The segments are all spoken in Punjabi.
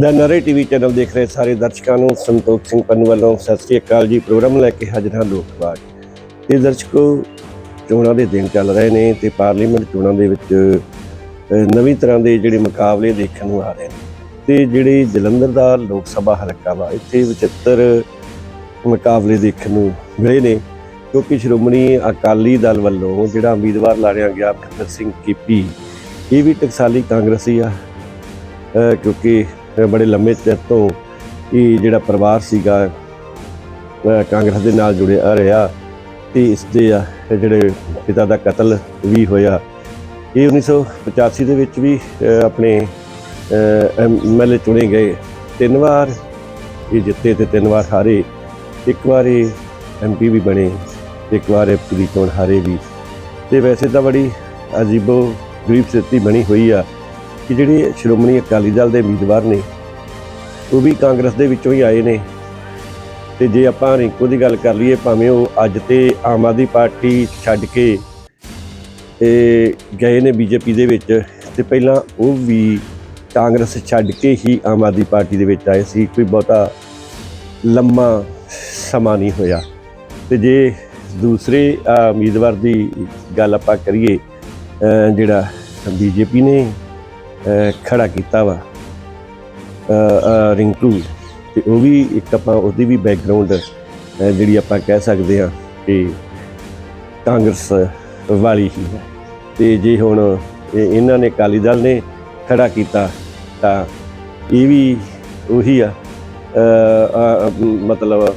ਦਾ ਨਰੇ ਟੀਵੀ ਚੈਨਲ ਦੇਖ ਰਹੇ ਸਾਰੇ ਦਰਸ਼ਕਾਂ ਨੂੰ ਸੰਤੋਖ ਸਿੰਘ ਪੰਨੂ ਵੱਲੋਂ ਸਤਿ ਸ੍ਰੀ ਅਕਾਲ ਜੀ। ਪ੍ਰੋਗਰਾਮ ਲੈ ਕੇ ਹਾਜ਼ਰ ਹਾਂ ਲੋਕਵਾਦ ਇਹ ਦਰਸ਼ਕੋ, ਚੋਣਾਂ ਦੇ ਦਿਨ ਚੱਲ ਰਹੇ ਨੇ ਤੇ ਪਾਰਲੀਮੈਂਟ ਚੋਣਾਂ ਦੇ ਵਿੱਚ ਨਵੀਂ ਤਰ੍ਹਾਂ ਦੇ ਜਿਹੜੇ ਮੁਕਾਬਲੇ ਦੇਖਣ ਨੂੰ ਆ ਰਹੇ ਨੇ। ਤੇ ਜਿਹੜੇ ਜਲੰਧਰ ਦਾ ਲੋਕ ਸਭਾ ਹਲਕਾ ਵਾ, ਇੱਥੇ 75 ਮੁਕਾਬਲੇ ਦੇਖਣ ਨੂੰ ਮਿਲੇ ਨੇ। ਕਿਉਂਕਿ ਸ਼੍ਰੋਮਣੀ ਅਕਾਲੀ ਦਲ ਵੱਲੋਂ ਜਿਹੜਾ ਉਮੀਦਵਾਰ ਲਾੜਿਆ ਗਿਆ ਅਮਰਿੰਦਰ ਸਿੰਘ ਕੀਪੀ ਇਹ ਵੀ ਟਕਸਾਲੀ ਕਾਂਗਰਸੀ ਆ। ਕਿਉਂਕਿ ਬੜੇ ਲੰਮੇ ਚਿਰ ਤੋਂ ਇਹ ਜਿਹੜਾ ਪਰਿਵਾਰ ਸੀਗਾ ਕਾਂਗਰਸ ਦੇ ਨਾਲ ਜੁੜਿਆ ਰਿਹਾ ਤੇ ਇਸ ਦੇ ਜਿਹੜੇ ਪਿਤਾ ਦਾ ਕਤਲ ਵੀ ਹੋਇਆ। ਇਹ 1985 ਦੇ ਵਿੱਚ ਵੀ, ਅਹ ਆਪਣੇ ਐਮਐਲਏ ਚੁਣੇ ਗਏ। ਤਿੰਨ ਵਾਰ ਇਹ ਜਿੱਤੇ ਤੇ ਤਿੰਨ ਵਾਰ ਹਾਰੇ। ਇੱਕ ਵਾਰ ਇਹ ਐਮਪੀ ਵੀ ਬਣੇ, ਇੱਕ ਵਾਰ ਐਮਪੀ ਦੀ ਚੋਣ ਹਾਰੇ ਵੀ। ਤੇ ਵੈਸੇ ਤਾਂ ਬੜੀ ਅਜੀਬੋ ਗਰੀਬ ਸਥਿਤੀ ਬਣੀ ਹੋਈ ਆ। ਕਿ ਜਿਹੜੇ ਸ਼੍ਰੋਮਣੀ ਅਕਾਲੀ ਦਲ ਦੇ ਉਮੀਦਵਾਰ ਨੇ ਉਹ ਵੀ ਕਾਂਗਰਸ ਦੇ ਵਿੱਚੋਂ ਹੀ ਆਏ ਨੇ। ਤੇ ਜੇ ਆਪਾਂ ਰਿੰਕੂ ਦੀ ਗੱਲ ਕਰ ਲਈਏ ਭਾਵੇਂ ਉਹ ਅੱਜ ਤੇ ਆਮ ਆਦਮੀ ਪਾਰਟੀ ਛੱਡ ਕੇ ਤੇ ਗਏ ਨੇ ਬੀਜੇਪੀ ਦੇ ਵਿੱਚ ਤੇ ਪਹਿਲਾਂ ਉਹ ਵੀ ਕਾਂਗਰਸ ਛੱਡ ਕੇ ਹੀ ਆਮ ਆਦਮੀ ਪਾਰਟੀ ਦੇ ਵਿੱਚ ਆਏ ਸੀ। ਕੋਈ ਬਹੁਤਾ ਲੰਮਾ ਸਮਾਂ ਨਹੀਂ ਹੋਇਆ। ਤੇ ਜੇ ਦੂਸਰੇ ਉਮੀਦਵਾਰ ਦੀ ਗੱਲ ਆਪਾਂ ਕਰੀਏ ਅਹ, ਜਿਹੜਾ ਬੀਜੇਪੀ ਨੇ ਖੜਾ ਕੀਤਾ ਵਾ ਅਹ, ਅਹ, ਰਿੰਕੂ ਤੇ ਉਹ ਵੀ ਇੱਕ ਆਪਾਂ ਉਹਦੀ ਵੀ ਬੈਕਗ੍ਰਾਉਂਡ ਜਿਹੜੀ ਆਪਾਂ ਕਹਿ ਸਕਦੇ ਹਾਂ ਕਿ ਕਾਂਗਰਸ ਵਾਲੀ ਹੀ ਹੈ। ਤੇ ਜੇ ਹੁਣ ਇਹਨਾਂ ਨੇ ਅਕਾਲੀ ਦਲ ਨੇ ਖੜਾ ਕੀਤਾ ਤਾਂ ਇਹ ਵੀ ਉਹੀ ਆ ਮਤਲਬ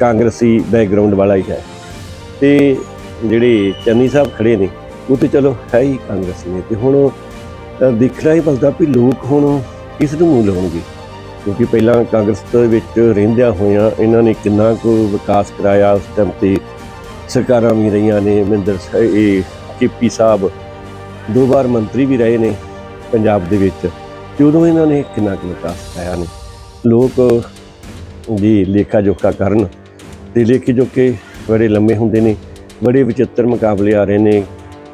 ਕਾਂਗਰਸੀ ਬੈਕਗ੍ਰਾਉਂਡ ਵਾਲਾ ਹੀ ਹੈ। ਤੇ ਜਿਹੜੇ ਚੰਨੀ ਸਾਹਿਬ ਖੜੇ ਨੇ ਉਹ ਤੇ ਚਲੋ ਹੈ ਹੀ ਕਾਂਗਰਸੀ ਨੇ। ਤੇ ਹੁਣ ਅਹ, ਦੇਖਣਾ ਹੀ ਪਊਗਾ ਵੀ ਲੋਕ ਹੁਣ ਕਿਸ ਨੂੰ ਮੂੰਹ ਲਾਉਣਗੇ? ਕਿਉਂਕਿ ਪਹਿਲਾਂ ਕਾਂਗਰਸ ਦੇ ਵਿੱਚ ਰਹਿੰਦਿਆਂ ਹੋਇਆਂ ਇਹਨਾਂ ਨੇ ਕਿੰਨਾ ਕੁ ਵਿਕਾਸ ਕਰਾਇਆ, ਉਸ ਟਾਈਮ ਤੇ ਸਰਕਾਰਾਂ ਵੀ ਰਹੀਆਂ ਨੇ, ਮਹਿੰਦਰ ਸਾਹਿਬ ਇਹ ਕੀਪੀ ਸਾਹਿਬ, ਦੋ ਵਾਰ ਮੰਤਰੀ ਵੀ ਰਹੇ ਨੇ ਪੰਜਾਬ ਦੇ ਵਿੱਚ, ਤੇ ਉਦੋਂ ਇਹਨਾਂ ਨੇ ਕਿੰਨਾ ਕੁ ਵਿਕਾਸ ਕਰਾਇਆ ਨੇ। ਲੋਕ ਜੀ ਲੇਖਾ ਜੋਖਾ ਕਰਨ ਤੇ ਲੇਖੇ ਜੋਖੇ ਬੜੇ ਲੰਮੇ ਹੁੰਦੇ ਨੇ, ਬੜੇ ਵਿਚਿੱਤਰ ਮੁਕਾਬਲੇ ਆ ਰਹੇ ਨੇ,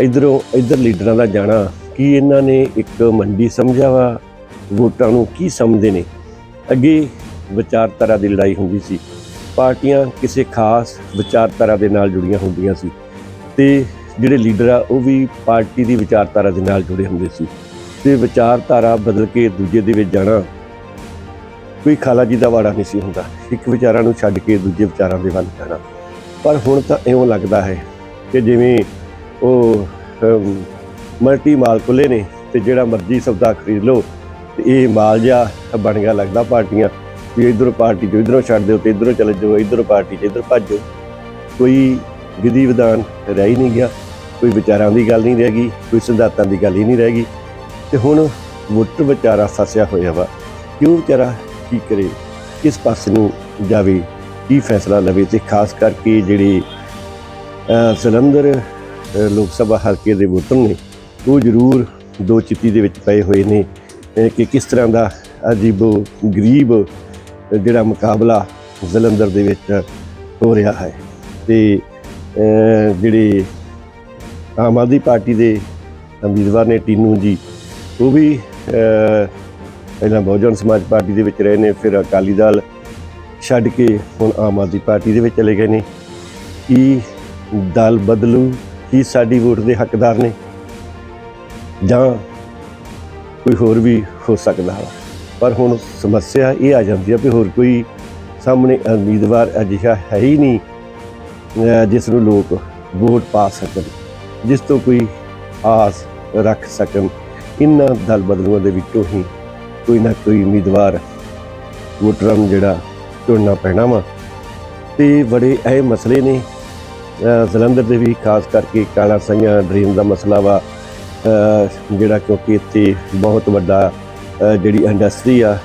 ਇਧਰੋਂ, ਇਧਰ ਲੀਡਰਾਂ ਦਾ ਜਾਣਾ ਕੀ ਇਹਨਾਂ ਨੇ ਇੱਕ ਮੰਡੀ ਸਮਝਿਆ ਵਾ? ਵੋਟਾਂ ਨੂੰ ਕੀ ਸਮਝਦੇ ਨੇ? ਅੱਗੇ ਵਿਚਾਰਧਾਰਾ ਦੀ ਲੜਾਈ ਹੁੰਦੀ ਸੀ। ਪਾਰਟੀਆਂ ਕਿਸੇ ਖਾਸ ਵਿਚਾਰਧਾਰਾ ਦੇ ਨਾਲ ਜੁੜੀਆਂ ਹੁੰਦੀਆਂ ਸੀ ਤੇ ਜਿਹੜੇ ਲੀਡਰ ਆ, ਉਹ ਵੀ ਪਾਰਟੀ ਦੀ ਵਿਚਾਰਧਾਰਾ ਦੇ ਨਾਲ ਜੁੜੇ ਹੁੰਦੇ ਸੀ। ਤੇ ਵਿਚਾਰਧਾਰਾ ਬਦਲ ਕੇ ਦੂਜੇ ਦੇ ਵਿੱਚ ਜਾਣਾ ਕੋਈ ਖਾਲਾ ਜੀ ਦਾ ਵਾੜਾ ਨਹੀਂ ਸੀ ਹੁੰਦਾ। ਇੱਕ ਵਿਚਾਰਾਂ ਨੂੰ ਛੱਡ ਕੇ ਦੂਜੇ ਵਿਚਾਰਾਂ ਦੇ ਵੱਲ ਜਾਣਾ। ਪਰ ਹੁਣ ਤਾਂ ਇਉਂ ਲੱਗਦਾ ਹੈ ਕਿ ਜਿਵੇਂ ਉਹ ਮਲਟੀ ਮਾਲ ਖੁੱਲੇ ਨੇ ਤੇ ਜਿਹੜਾ ਮਰਜ਼ੀ ਸੌਦਾ ਖਰੀਦ ਲਓ ਤੇ ਇਹ ਮਾਲ ਜਿਹਾ ਬਣ ਗਿਆ ਲੱਗਦਾ ਪਾਰਟੀਆਂ। ਵੀ ਇਧਰੋਂ ਪਾਰਟੀ ਚੋਂ ਇਧਰੋਂ ਛੱਡ ਦਿਓ ਤੇ ਇਧਰੋਂ ਚਲੇ ਜਾਓ ਇਧਰੋਂ ਪਾਰਟੀ ਚ ਇਧਰ ਭੱਜੋ ਕੋਈ ਵਿਧੀ ਵਿਧਾਨ ਰਹਿ ਹੀ ਨਹੀਂ ਗਿਆ ਕੋਈ ਵਿਚਾਰਾਂ ਦੀ ਗੱਲ ਨਹੀਂ ਰਹਿ ਗਈ ਕੋਈ ਸਿਧਾਂਤਾਂ ਦੀ ਗੱਲ ਹੀ ਨਹੀਂ ਰਹਿ ਗਈ। ਤੇ ਹੁਣ ਵੋਟਰ ਵਿਚਾਰਾ ਫਸਿਆ ਹੋਇਆ ਵਾ ਕਿਉਂ ਵਿਚਾਰਾ ਕੀ ਕਰੇ ਕਿਸ ਪਾਸੇ ਨੂੰ ਜਾਵੇ ਕੀ ਫੈਸਲਾ ਲਵੇ ਤੇ ਖਾਸ ਕਰਕੇ ਜਿਹੜੇ ਅਹ, ਜਲੰਧਰ ਲੋਕ ਸਭਾ ਹਲਕੇ ਦੇ ਵੋਟਰ ਨੇ ਉਹ ਜ਼ਰੂਰ ਦੋ ਚਿੱਤੀ ਦੇ ਵਿੱਚ ਪਏ ਹੋਏ ਨੇ ਕਿ ਕਿਸ ਤਰ੍ਹਾਂ ਦਾ ਅਜੀਬੋ, ਗਰੀਬ ਜਿਹੜਾ ਮੁਕਾਬਲਾ ਜਲੰਧਰ ਦੇ ਵਿੱਚ ਹੋ ਰਿਹਾ ਹੈ। ਤੇ ਜਿਹੜੇ ਆਮ ਆਦਮੀ ਪਾਰਟੀ ਦੇ ਉਮੀਦਵਾਰ ਨੇ ਟੀਨੂ ਜੀ, ਉਹ ਵੀ ਪਹਿਲਾਂ ਬਹੁਜਨ ਸਮਾਜ ਪਾਰਟੀ ਦੇ ਵਿੱਚ ਰਹੇ ਨੇ, ਫਿਰ ਅਕਾਲੀ ਦਲ ਛੱਡ ਕੇ ਹੁਣ ਆਮ ਆਦਮੀ ਪਾਰਟੀ ਦੇ ਵਿੱਚ ਚਲੇ ਗਏ ਨੇ। ਕੀ ਦਲ ਬਦਲੂ? ਕੀ ਸਾਡੀ ਵੋਟ ਦੇ ਹੱਕਦਾਰ ਨੇ? ਜਾਂ ਕੋਈ ਹੋਰ ਵੀ ਹੋ ਸਕਦਾ ਹੈ। ਪਰ ਹੁਣ ਸਮੱਸਿਆ ਇਹ ਆ ਜਾਂਦੀ ਹੈ ਵੀ ਹੋਰ ਕੋਈ ਸਾਹਮਣੇ ਉਮੀਦਵਾਰ ਅਜਿਹਾ ਹੈ ਹੀ ਨਹੀਂ ਜਿਸ ਨੂੰ ਲੋਕ ਵੋਟ ਪਾ ਸਕਣ, ਜਿਸ ਤੋਂ ਕੋਈ ਆਸ ਰੱਖ ਸਕਣ। ਇਨ੍ਹਾਂ ਦਲ ਬਦਲੂਆਂ ਦੇ ਵਿੱਚੋਂ ਹੀ ਕੋਈ ਨਾ ਕੋਈ ਉਮੀਦਵਾਰ ਵੋਟਰਾਂ ਨੂੰ ਜਿਹੜਾ ਚੁਣਨਾ ਪੈਣਾ ਵਾ। ਤੇ ਬੜੇ ਅਹਿਮ ਮਸਲੇ ਨੇ। ਅਹ, ਜਲੰਧਰ ਦੇ ਵੀ ਖਾਸ ਕਰਕੇ ਕਾਲਾ ਸੰਘਿਆ ਡਰੇਨ ਦਾ ਮਸਲਾ ਵਾ। ਜਿਹੜਾ ਕਿਉਂਕਿ ਇੱਥੇ ਬਹੁਤ ਵੱਡਾ ਜਿਹੜੀ ਇੰਡਸਟਰੀ ਆ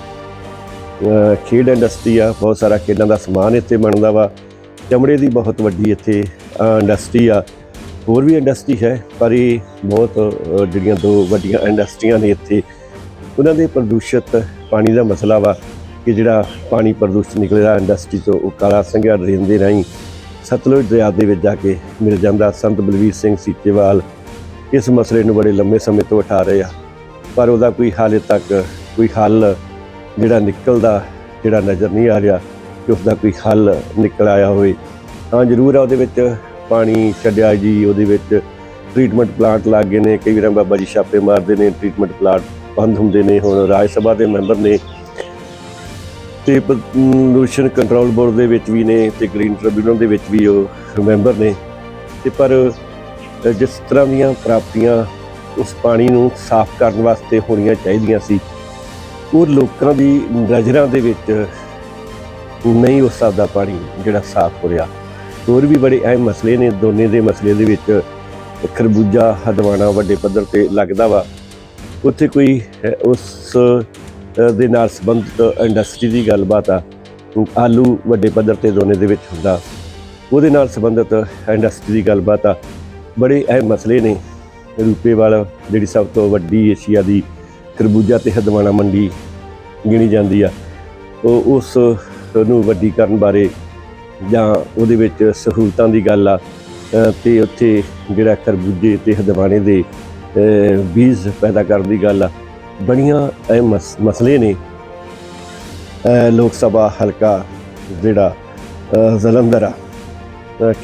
ਖੇਡ ਇੰਡਸਟਰੀ ਆ, ਬਹੁਤ ਸਾਰਾ ਖੇਡਾਂ ਦਾ ਸਮਾਨ ਇੱਥੇ ਬਣਦਾ ਵਾ। ਚਮੜੇ ਦੀ ਬਹੁਤ ਵੱਡੀ ਇੱਥੇ ਇੰਡਸਟਰੀ ਆ। ਹੋਰ ਵੀ ਇੰਡਸਟਰੀ ਹੈ, ਪਰ ਇਹ ਬਹੁਤ ਜਿਹੜੀਆਂ ਦੋ ਵੱਡੀਆਂ ਇੰਡਸਟਰੀਆਂ ਨੇ ਇੱਥੇ। ਉਹਨਾਂ ਦੇ ਪ੍ਰਦੂਸ਼ਿਤ ਪਾਣੀ ਦਾ ਮਸਲਾ ਵਾ ਕਿ ਜਿਹੜਾ ਪਾਣੀ ਪ੍ਰਦੂਸ਼ਿਤ ਨਿਕਲਦਾ ਇੰਡਸਟਰੀ ਤੋਂ ਉਹ ਕਾਲਾ ਸੰਘਿਆ ਡਰੇਨ ਦੇ ਰਾਹੀਂ ਸਤਲੁਜ ਦਰਿਆ ਦੇ ਵਿੱਚ ਜਾ ਕੇ ਮਿਲ ਜਾਂਦਾ। ਸੰਤ ਬਲਵੀਰ ਸਿੰਘ ਸੀਚੇਵਾਲ ਇਸ ਮਸਲੇ ਨੂੰ ਬੜੇ ਲੰਮੇ ਸਮੇਂ ਤੋਂ ਉਠਾ ਰਹੇ ਆ। ਪਰ ਉਹਦਾ ਕੋਈ ਹਾਲੇ ਤੱਕ ਕੋਈ ਹੱਲ ਜਿਹੜਾ ਨਿਕਲਦਾ, ਜਿਹੜਾ ਨਜ਼ਰ ਨਹੀਂ ਆ ਰਿਹਾ ਕਿ ਉਸ ਦਾ ਕੋਈ ਹੱਲ ਨਿਕਲ ਆਇਆ ਹੋਵੇ, ਤਾਂ ਜ਼ਰੂਰ ਆ ਉਹਦੇ ਵਿੱਚ ਪਾਣੀ ਛੱਡਿਆ ਜੀ। ਉਹਦੇ ਵਿੱਚ ਟ੍ਰੀਟਮੈਂਟ ਪਲਾਂਟ ਲੱਗ ਗਏ ਨੇ। ਕਈ ਵਾਰ ਬਾਬਾ ਜੀ ਛਾਪੇ ਮਾਰਦੇ ਨੇ ਟ੍ਰੀਟਮੈਂਟ ਪਲਾਂਟ ਬੰਦ ਹੁੰਦੇ ਨੇ। ਹੁਣ ਰਾਜ ਸਭਾ ਦੇ ਮੈਂਬਰ ਨੇ ਤੇ ਪੋਲੂਸ਼ਨ ਕੰਟਰੋਲ ਬੋਰਡ ਦੇ ਵਿੱਚ ਵੀ ਨੇ ਤੇ ਗ੍ਰੀਨ ਟ੍ਰਿਬਿਊਨਲ ਦੇ ਵਿੱਚ ਵੀ ਉਹ ਮੈਂਬਰ ਨੇ। ਤੇ ਪਰ ਜਿਸ ਤਰ੍ਹਾਂ ਦੀਆਂ ਪ੍ਰਾਪਤੀਆਂ ਉਸ ਪਾਣੀ ਨੂੰ ਸਾਫ਼ ਕਰਨ ਵਾਸਤੇ ਹੋਣੀਆਂ ਚਾਹੀਦੀਆਂ ਸੀ, ਉਹ ਲੋਕਾਂ ਦੀ ਨਜ਼ਰਾਂ ਦੇ ਵਿੱਚ ਨਹੀਂ ਉਸ ਹਿਸਾਬ ਦਾ ਪਾਣੀ ਜਿਹੜਾ ਸਾਫ਼ ਹੋ ਰਿਹਾ। ਹੋਰ ਵੀ ਬੜੇ ਅਹਿਮ ਮਸਲੇ ਨੇ, ਦੋਨੇ ਦੇ ਮਸਲੇ ਦੇ ਵਿੱਚ ਖਰਬੂਜਾ ਹਦਵਾਣਾ ਵੱਡੇ ਪੱਧਰ ਤੇ ਲੱਗਦਾ ਵਾ। ਉੱਥੇ ਕੋਈ ਉਸ ਦੇ ਨਾਲ ਸੰਬੰਧਿਤ ਇੰਡਸਟਰੀ ਦੀ ਗੱਲਬਾਤ ਆ, ਆਲੂ ਵੱਡੇ ਪੱਧਰ ਤੇ ਦੋਨੇ ਦੇ ਵਿੱਚ ਹੁੰਦਾ। ਉਹਦੇ ਨਾਲ ਸੰਬੰਧਿਤ ਇੰਡਸਟਰੀ ਦੀ ਗੱਲਬਾਤ ਆ। ਬੜੇ ਅਹਿਮ ਮਸਲੇ ਨੇ। ਰੂਪੇਵਾਲ ਜਿਹੜੀ ਸਭ ਤੋਂ ਵੱਡੀ ਏਸ਼ੀਆ ਦੀ ਖਰਬੂਜਾ ਤੇ ਹਦਵਾਣਾ ਮੰਡੀ ਗਿਣੀ ਜਾਂਦੀ ਆ ਉਹ ਉਸ ਨੂੰ ਵੱਡੀ ਕਰਨ ਬਾਰੇ ਜਾਂ ਉਹਦੇ ਵਿੱਚ ਸਹੂਲਤਾਂ ਦੀ ਗੱਲ ਆ ਅ, ਤੇ ਉੱਥੇ ਜਿਹੜਾ ਖਰਬੂਜੇ ਤੇ ਹਦਵਾਣੇ ਦੇ ਬੀਜ ਪੈਦਾ ਕਰਨ ਦੀ ਗੱਲ ਆ ਬੜੀਆਂ ਅਹਿਮ ਮਸ- ਮਸਲੇ ਨੇ। ਲੋਕ ਸਭਾ ਹਲਕਾ ਜਿਹੜਾ ਜਲੰਧਰ ਆ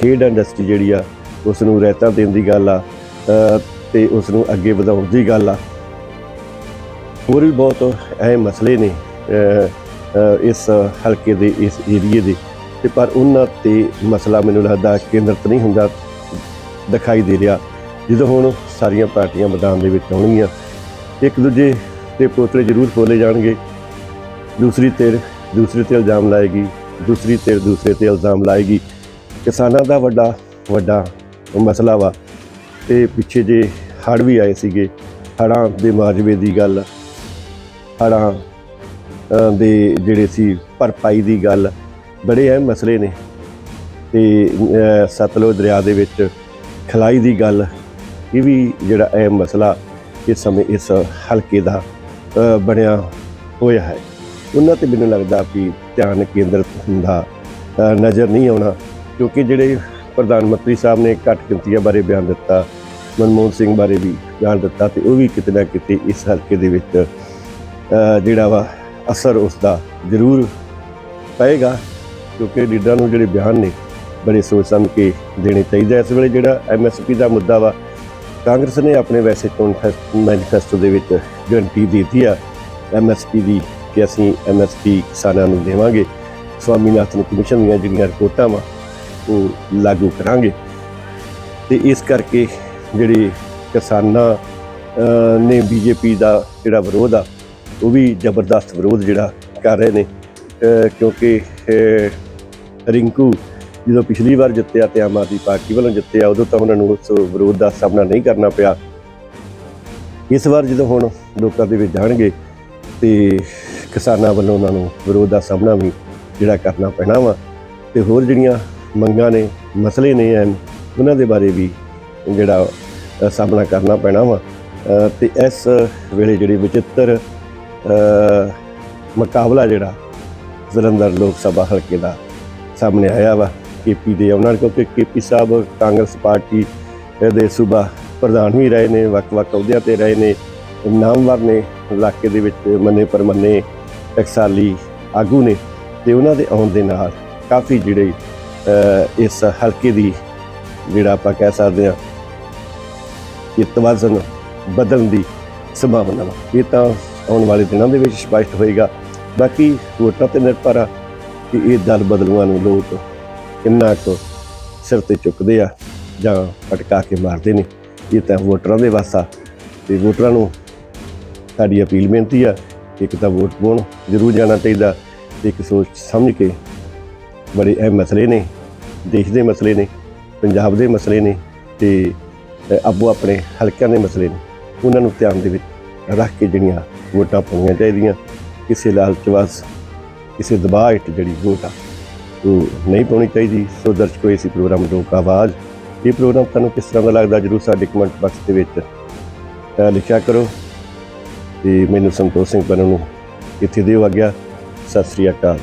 ਖੇਡ ਇੰਡਸਟਰੀ ਜਿਹੜੀ ਆ ਉਸ ਨੂੰ ਰਹਿਤਾ ਦੇਣ ਦੀ ਗੱਲ ਆ ਅ, ਤੇ ਉਸ ਨੂੰ ਅੱਗੇ ਵਧਾਉਣ ਦੀ ਗੱਲ ਆ। ਹੋਰ ਵੀ ਬਹੁਤ ਅਹਿਮ ਮਸਲੇ ਨੇ ਇਸ ਹਲਕੇ ਦੇ ਇਸ ਏਰੀਏ ਦੇ। ਤੇ ਪਰ ਉਹਨਾਂ ਤੇ ਮਸਲਾ ਮੈਨੂੰ ਲੱਗਦਾ ਕੇਂਦਰਿਤ ਨਹੀਂ ਹੁੰਦਾ ਦਿਖਾਈ ਦੇ ਰਿਹਾ ਜਦੋਂ ਹੁਣ ਸਾਰੀਆਂ ਪਾਰਟੀਆਂ ਮੈਦਾਨ ਦੇ ਵਿੱਚ ਆਉਣਗੀਆਂ। ਇੱਕ ਦੂਜੇ ਤੇ ਪੋਤਲੇ ਜ਼ਰੂਰ ਖੋਲੇ ਜਾਣਗੇ। ਦੂਸਰੀ ਧਿਰ ਦੂਸਰੇ ਤੇ ਇਲਜ਼ਾਮ ਲਾਏਗੀ ਦੂਸਰੀ ਧਿਰ ਦੂਸਰੇ ਤੇ ਇਲਜ਼ਾਮ ਲਾਏਗੀ। ਕਿਸਾਨਾਂ ਦਾ ਵੱਡਾ ਵੱਡਾ ਮਸਲਾ ਵਾ। ਤੇ ਪਿੱਛੇ ਜੇ ਹੜ੍ਹ ਵੀ ਆਏ ਸੀਗੇ ਹੜ੍ਹਾਂ ਦੇ ਮਾਜਵੇ ਦੀ ਗੱਲ ਹੜ੍ਹਾਂ ਦੇ ਜਿਹੜੇ ਸੀ ਭਰਪਾਈ ਦੀ ਗੱਲ, ਬੜੇ ਅਹਿਮ ਮਸਲੇ ਨੇ। ਤੇ ਸਤਲੁਜ ਦਰਿਆ ਦੇ ਵਿੱਚ ਖਲਾਈ ਦੀ ਗੱਲ, ਇਹ ਵੀ ਜਿਹੜਾ ਅਹਿਮ ਮਸਲਾ ਇਸ ਸਮੇਂ ਇਸ ਹਲਕੇ ਦਾ ਬਣਿਆ ਹੋਇਆ ਹੈ। ਉਹਨਾਂ ਤੇ ਮੈਨੂੰ ਲੱਗਦਾ ਕਿ ਧਿਆਨ ਕੇਂਦਰਿਤ ਹੁੰਦਾ ਨਜ਼ਰ ਨਹੀਂ ਆਉਣਾ, ਕਿਉਂਕਿ ਜਿਹੜੇ ਪ੍ਰਧਾਨ ਮੰਤਰੀ ਸਾਹਿਬ ਨੇ ਘੱਟ ਗਿਣਤੀਆਂ ਬਾਰੇ ਬਿਆਨ ਦਿੱਤਾ, ਮਨਮੋਹਨ ਸਿੰਘ ਬਾਰੇ ਵੀ ਬਿਆਨ ਦਿੱਤਾ ਤੇ ਉਹ ਵੀ ਕਿਤੇ ਨਾ ਕਿਤੇ ਇਸ ਹਲਕੇ ਦੇ ਵਿੱਚ ਜਿਹੜਾ ਵਾ ਅਸਰ ਉਸ ਦਾ ਜ਼ਰੂਰ ਪਏਗਾ ਕਿਉਂਕਿ ਲੀਡਰਾਂ ਨੂੰ ਜਿਹੜੇ ਬਿਆਨ ਨੇ ਬੜੇ ਸੋਚ ਸਮਝ ਕੇ ਦੇਣੇ ਚਾਹੀਦੇ ਇਸ ਵੇਲੇ ਜਿਹੜਾ ਐਮਐਸਪੀ ਦਾ ਮੁੱਦਾ ਵਾ, ਕਾਂਗਰਸ ਨੇ ਆਪਣੇ ਵੈਸੇ ਚੋਣ ਮੈਨੀਫੈਸਟੋ ਦੇ ਵਿੱਚ ਗਰੰਟੀ ਦਿੱਤੀ ਆ। ਐਮਐਸਪੀ ਦੀ ਕਿ ਅਸੀਂ ਐਮਐਸਪੀ ਕਿਸਾਨਾਂ ਨੂੰ ਦੇਵਾਂਗੇ। ਸਵਾਮੀਨਾਥਨ ਕਮਿਸ਼ਨ ਦੀਆਂ ਜਿਹੜੀਆਂ ਰਿਪੋਰਟਾਂ ਵਾ ਉਹ ਲਾਗੂ ਕਰਾਂਗੇ। ਤੇ ਇਸ ਕਰਕੇ ਜਿਹੜੇ ਕਿਸਾਨਾਂ ਅਹ, ਨੇ ਬੀਜੇਪੀ ਦਾ ਜਿਹੜਾ ਵਿਰੋਧ ਆ ਉਹ ਵੀ ਜ਼ਬਰਦਸਤ ਵਿਰੋਧ ਜਿਹੜਾ ਕਰ ਰਹੇ ਨੇ। ਕਿਉਂਕਿ ਰਿੰਕੂ ਜਦੋਂ ਪਿਛਲੀ ਵਾਰ ਜਿੱਤਿਆ ਤੇ ਆਮ ਆਦਮੀ ਪਾਰਟੀ ਵੱਲੋਂ ਜਿੱਤਿਆ ਉਦੋਂ ਤਾਂ ਉਹਨਾਂ ਨੂੰ ਉਸ ਵਿਰੋਧ ਦਾ ਸਾਹਮਣਾ ਨਹੀਂ ਕਰਨਾ ਪਿਆ। ਇਸ ਵਾਰ ਜਦੋਂ ਹੁਣ ਲੋਕਾਂ ਦੇ ਵਿੱਚ ਜਾਣਗੇ ਤੇ ਕਿਸਾਨਾਂ ਵੱਲੋਂ ਉਹਨਾਂ ਨੂੰ ਵਿਰੋਧ ਦਾ ਸਾਹਮਣਾ ਵੀ ਜਿਹੜਾ ਕਰਨਾ ਪੈਣਾ ਵਾ ਤੇ ਹੋਰ ਜਿਹੜੀਆਂ ਮੰਗਾਂ ਨੇ ਮਸਲੇ ਨੇ ਐਨ ਉਹਨਾਂ ਦੇ ਬਾਰੇ ਵੀ ਜਿਹੜਾ ਸਾਹਮਣਾ ਕਰਨਾ ਪੈਣਾ ਵਾ। ਅ, ਤੇ ਇਸ ਵੇਲੇ ਜਿਹੜੀ ਵਿਚਿੱਤਰ ਮੁਕਾਬਲਾ ਜਿਹੜਾ ਜਲੰਧਰ ਲੋਕ ਸਭਾ ਹਲਕੇ ਦਾ ਸਾਹਮਣੇ ਆਇਆ ਵਾ ਕੇਪੀ ਦੇ ਉਹਨਾਂ ਕਿਉਂਕਿ ਕੇਪੀ ਸਾਹਿਬ ਕਾਂਗਰਸ ਪਾਰਟੀ ਦੇ ਸੂਬਾ ਪ੍ਰਧਾਨ ਵੀ ਰਹੇ ਨੇ ਵੱਖ-ਵੱਖ ਅਹੁਦਿਆਂ ਤੇ ਰਹੇ ਨੇ ਨਾਮਵਰ ਨੇ ਇਲਾਕੇ ਦੇ ਵਿੱਚ ਮੰਨੇ ਪਰਮੰਨੇ ਟਕਸਾਲੀ ਆਗੂ ਨੇ ਤੇ ਉਹਨਾਂ ਦੇ ਆਉਣ ਦੇ ਨਾਲ ਕਾਫੀ ਜਿਹੜੇ ਇਸ ਹਲਕੇ ਦੀ ਜਿਹੜਾ ਆਪਾਂ ਕਹਿ ਸਕਦੇ ਹਾਂ ਕਿ ਤਵਾਜ਼ਨ ਬਦਲਣ ਦੀ ਸੰਭਾਵਨਾ ਵਾ। ਇਹ ਤਾਂ ਆਉਣ ਵਾਲੇ ਦਿਨਾਂ ਦੇ ਵਿੱਚ ਸਪਸ਼ਟ ਹੋਏਗਾ। ਬਾਕੀ ਵੋਟਾਂ ਤੇ ਨਿਰਭਰ ਆ ਕਿ ਇਹ ਦਲ ਬਦਲੂਆਂ ਨੂੰ ਲੋਕ ਕਿੰਨਾ ਕੁ ਸਿਰ ਤੇ ਚੁੱਕਦੇ ਆ ਜਾਂ ਪਟਕਾ ਕੇ ਮਾਰਦੇ ਨੇ। ਇਹ ਤਾਂ ਵੋਟਰਾਂ ਦੇ ਵਾਸਾ ਤੇ ਵੋਟਰਾਂ ਨੂੰ ਸਾਡੀ ਅਪੀਲ ਬੇਨਤੀ ਆ ਇੱਕ ਤਾਂ ਵੋਟ ਪਾਉਣ, ਜ਼ਰੂਰ ਜਾਣਾ ਚਾਹੀਦਾ ਇੱਕ ਸੋਚ ਸਮਝ ਕੇ ਬੜੇ ਅਹਿਮ ਮਸਲੇ ਨੇ, ਦੇਸ਼ ਦੇ ਮਸਲੇ ਨੇ, ਪੰਜਾਬ ਦੇ ਮਸਲੇ ਨੇ ਤੇ ਆਪੋ ਆਪਣੇ ਹਲਕਿਆਂ ਦੇ ਮਸਲੇ ਨੇ। ਉਹਨਾਂ ਨੂੰ ਧਿਆਨ ਦੇ ਵਿੱਚ ਰੱਖ ਕੇ ਜਿਹੜੀਆਂ ਵੋਟਾਂ ਪਾਉਣੀਆਂ ਚਾਹੀਦੀਆਂ, ਕਿਸੇ ਲਾਲਚਵਾਸ ਕਿਸੇ ਦਬਾਅ ਹੇਠ ਜਿਹੜੀ ਵੋਟ ਆ, ਉਹ ਨਹੀਂ ਪਾਉਣੀ ਚਾਹੀਦੀ। ਸੋ ਦਰਸ਼ਕੋ ਇਸ ਪ੍ਰੋਗਰਾਮ ਲੋਕ ਆਵਾਜ਼। ਇਹ ਪ੍ਰੋਗਰਾਮ ਤੁਹਾਨੂੰ ਕਿਸ ਤਰ੍ਹਾਂ ਦਾ ਲੱਗਦਾ ਜਰੂਰ ਸਾਡੇ ਕਮੈਂਟ ਬਾਕਸ ਦੇ ਵਿੱਚ ਲਿਖਿਆ ਕਰੋ। ਤੇ ਮੈਨੂੰ ਸੰਤੋਖ ਸਿੰਘ ਪੰਨੂ ਨੂੰ ਇੱਥੇ ਦਿਓ ਆ ਗਿਆ ਸਤਿ ਸ੍ਰੀ ਅਕਾਲ।